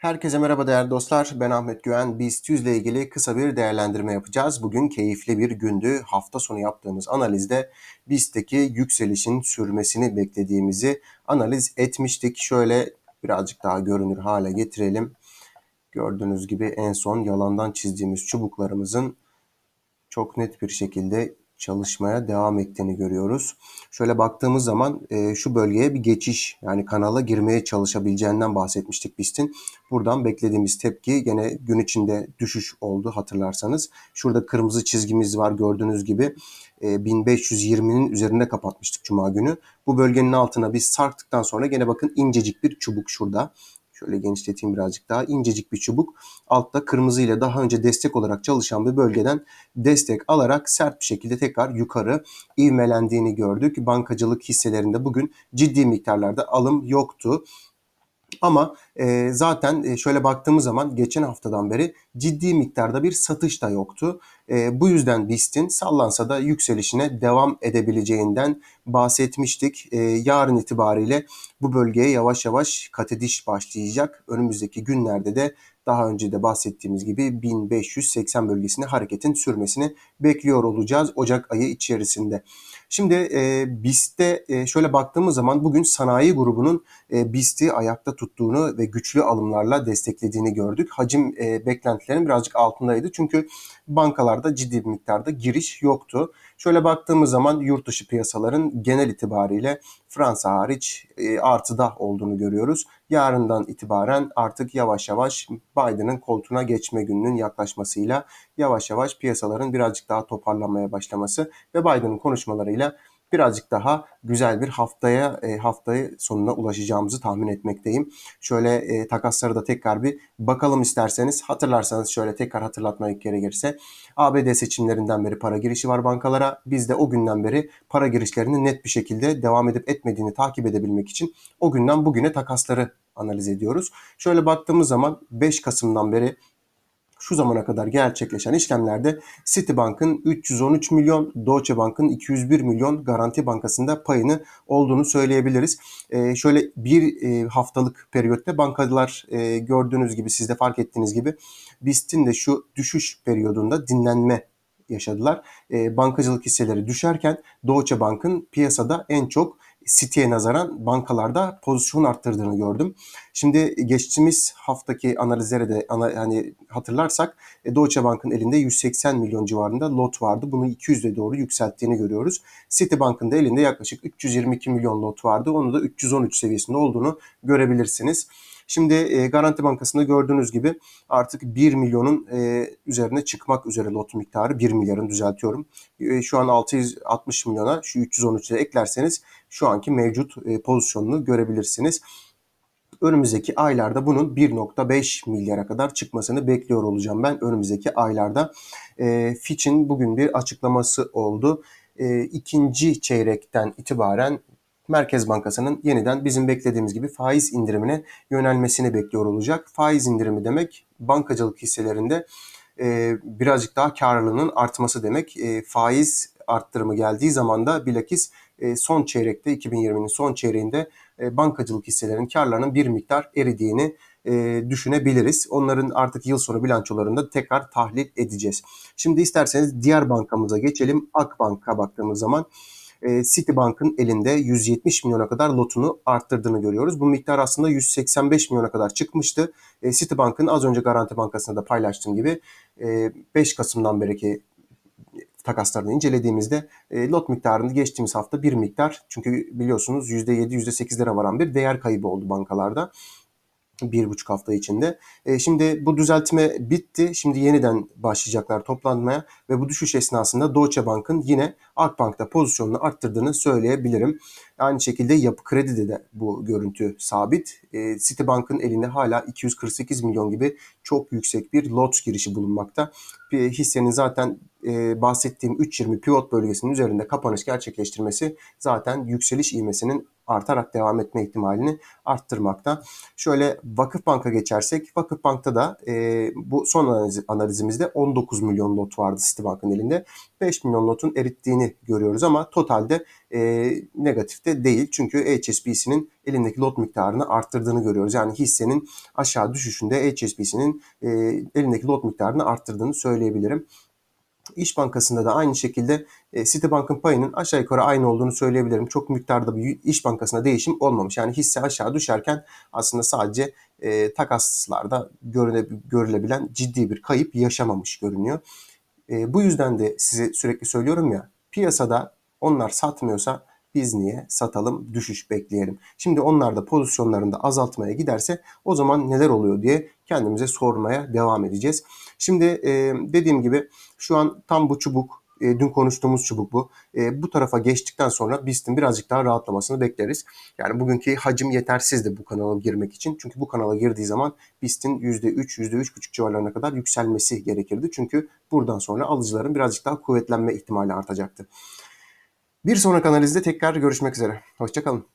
Herkese merhaba değerli dostlar. Ben Ahmet Güven. BIST 100 ile ilgili kısa bir değerlendirme yapacağız. Bugün keyifli bir gündü. Hafta sonu yaptığımız analizde BIST'teki yükselişin sürmesini beklediğimizi analiz etmiştik. Şöyle birazcık daha görünür hale getirelim. Gördüğünüz gibi en son yalandan çizdiğimiz çubuklarımızın çok net bir şekilde çalışmaya devam ettiğini görüyoruz. Şöyle baktığımız zaman e, şu bölgeye bir geçiş yani kanala girmeye çalışabileceğinden bahsetmiştik BIST'in. Buradan beklediğimiz tepki gene gün içinde düşüş oldu hatırlarsanız. Şurada kırmızı çizgimiz var gördüğünüz gibi. E, 1520'nin üzerinde kapatmıştık Cuma günü. Bu bölgenin altına biz sarktıktan sonra gene bakın incecik bir çubuk şurada. Şöyle genişleteyim birazcık daha. incecik bir çubuk. Altta kırmızı ile daha önce destek olarak çalışan bir bölgeden destek alarak sert bir şekilde tekrar yukarı ivmelendiğini gördük. Bankacılık hisselerinde bugün ciddi miktarlarda alım yoktu. Ama e, zaten e, şöyle baktığımız zaman geçen haftadan beri ciddi miktarda bir satış da yoktu. E, bu yüzden BIST'in sallansa da yükselişine devam edebileceğinden bahsetmiştik. E, yarın itibariyle bu bölgeye yavaş yavaş kat başlayacak. Önümüzdeki günlerde de daha önce de bahsettiğimiz gibi 1580 bölgesine hareketin sürmesini bekliyor olacağız Ocak ayı içerisinde. Şimdi e, BIST'te e, şöyle baktığımız zaman bugün sanayi grubunun e, BIST'i ayakta tuttuğunu ve güçlü alımlarla desteklediğini gördük. Hacim e, beklentilerin birazcık altındaydı. Çünkü bankalarda ciddi bir miktarda giriş yoktu. Şöyle baktığımız zaman yurt dışı piyasaların genel itibariyle Fransa hariç e, artıda olduğunu görüyoruz. Yarından itibaren artık yavaş yavaş Biden'ın koltuğuna geçme gününün yaklaşmasıyla yavaş yavaş piyasaların birazcık daha toparlanmaya başlaması ve Biden'ın konuşmalarıyla birazcık daha güzel bir haftaya e, haftayı sonuna ulaşacağımızı tahmin etmekteyim. Şöyle e, takasları da tekrar bir bakalım isterseniz. Hatırlarsanız şöyle tekrar hatırlatmaya gerekirse ABD seçimlerinden beri para girişi var bankalara. Biz de o günden beri para girişlerinin net bir şekilde devam edip etmediğini takip edebilmek için o günden bugüne takasları analiz ediyoruz. Şöyle baktığımız zaman 5 Kasım'dan beri şu zamana kadar gerçekleşen işlemlerde Citibank'ın 313 milyon, Deutsche Bank'ın 201 milyon Garanti Bankası'nda payını olduğunu söyleyebiliriz. E, şöyle bir e, haftalık periyotta bankalar e, gördüğünüz gibi siz de fark ettiğiniz gibi BIST'in de şu düşüş periyodunda dinlenme yaşadılar. E, bankacılık hisseleri düşerken Deutsche Bank'ın piyasada en çok City'ye nazaran bankalarda pozisyon arttırdığını gördüm. Şimdi geçtiğimiz haftaki analizlere de hani hatırlarsak e, Deutsche Bank'ın elinde 180 milyon civarında lot vardı. Bunu 200'e doğru yükselttiğini görüyoruz. Citibank'ın da elinde yaklaşık 322 milyon lot vardı. Onu da 313 seviyesinde olduğunu görebilirsiniz. Şimdi e, Garanti Bankası'nda gördüğünüz gibi artık 1 milyonun e, üzerine çıkmak üzere lot miktarı 1 milyarın düzeltiyorum. E, şu an 660 milyona şu 313'e eklerseniz şu anki mevcut e, pozisyonunu görebilirsiniz önümüzdeki aylarda bunun 1.5 milyara kadar çıkmasını bekliyor olacağım ben önümüzdeki aylarda. E, Fitch'in bugün bir açıklaması oldu. E, ikinci çeyrekten itibaren Merkez Bankası'nın yeniden bizim beklediğimiz gibi faiz indirimine yönelmesini bekliyor olacak. Faiz indirimi demek bankacılık hisselerinde e, birazcık daha karlılığının artması demek. E, faiz arttırımı geldiği zaman da bilakis e, son çeyrekte 2020'nin son çeyreğinde bankacılık hisselerinin karlarının bir miktar eridiğini e, düşünebiliriz. Onların artık yıl sonu bilançolarında tekrar tahlil edeceğiz. Şimdi isterseniz diğer bankamıza geçelim. Akbank'a baktığımız zaman e, Citibank'ın elinde 170 milyona kadar lotunu arttırdığını görüyoruz. Bu miktar aslında 185 milyona kadar çıkmıştı. E, Citibank'ın az önce Garanti Bankası'nda da paylaştığım gibi e, 5 Kasım'dan beriki takaslarını incelediğimizde e, lot miktarını geçtiğimiz hafta bir miktar. Çünkü biliyorsunuz %7 %8'lere varan bir değer kaybı oldu bankalarda bir buçuk hafta içinde. E, şimdi bu düzeltme bitti. Şimdi yeniden başlayacaklar toplanmaya ve bu düşüş esnasında Deutsche Bank'ın yine Akbank'ta pozisyonunu arttırdığını söyleyebilirim. Aynı şekilde yapı kredide de bu görüntü sabit. E, Citibank'ın elinde hala 248 milyon gibi çok yüksek bir lot girişi bulunmakta. Bir hissenin zaten e, bahsettiğim 3.20 pivot bölgesinin üzerinde kapanış gerçekleştirmesi zaten yükseliş ivmesinin artarak devam etme ihtimalini arttırmakta. Şöyle Vakıfbank'a geçersek, Vakıfbank'ta da e, bu son analiz, analizimizde 19 milyon lot vardı Citibank'ın elinde. 5 milyon lotun erittiğini görüyoruz ama totalde e, negatifte değil. Çünkü HSBC'nin elindeki lot miktarını arttırdığını görüyoruz. Yani hissenin aşağı düşüşünde HSBC'nin e, elindeki lot miktarını arttırdığını söyleyebilirim. İş Bankası'nda da aynı şekilde e, Citibank'ın payının aşağı yukarı aynı olduğunu söyleyebilirim. Çok miktarda bir İş Bankası'nda değişim olmamış. Yani hisse aşağı düşerken aslında sadece e, takaslarda görüle, görülebilen ciddi bir kayıp yaşamamış görünüyor. E, bu yüzden de size sürekli söylüyorum ya piyasada onlar satmıyorsa biz niye satalım düşüş bekleyelim. Şimdi onlar da pozisyonlarında azaltmaya giderse o zaman neler oluyor diye kendimize sormaya devam edeceğiz. Şimdi e, dediğim gibi şu an tam bu çubuk e, dün konuştuğumuz çubuk bu. E, bu tarafa geçtikten sonra BIST'in birazcık daha rahatlamasını bekleriz. Yani bugünkü hacim yetersizdi bu kanala girmek için. Çünkü bu kanala girdiği zaman BIST'in %3, %3,5 civarlarına kadar yükselmesi gerekirdi. Çünkü buradan sonra alıcıların birazcık daha kuvvetlenme ihtimali artacaktı. Bir sonraki analizde tekrar görüşmek üzere. Hoşçakalın.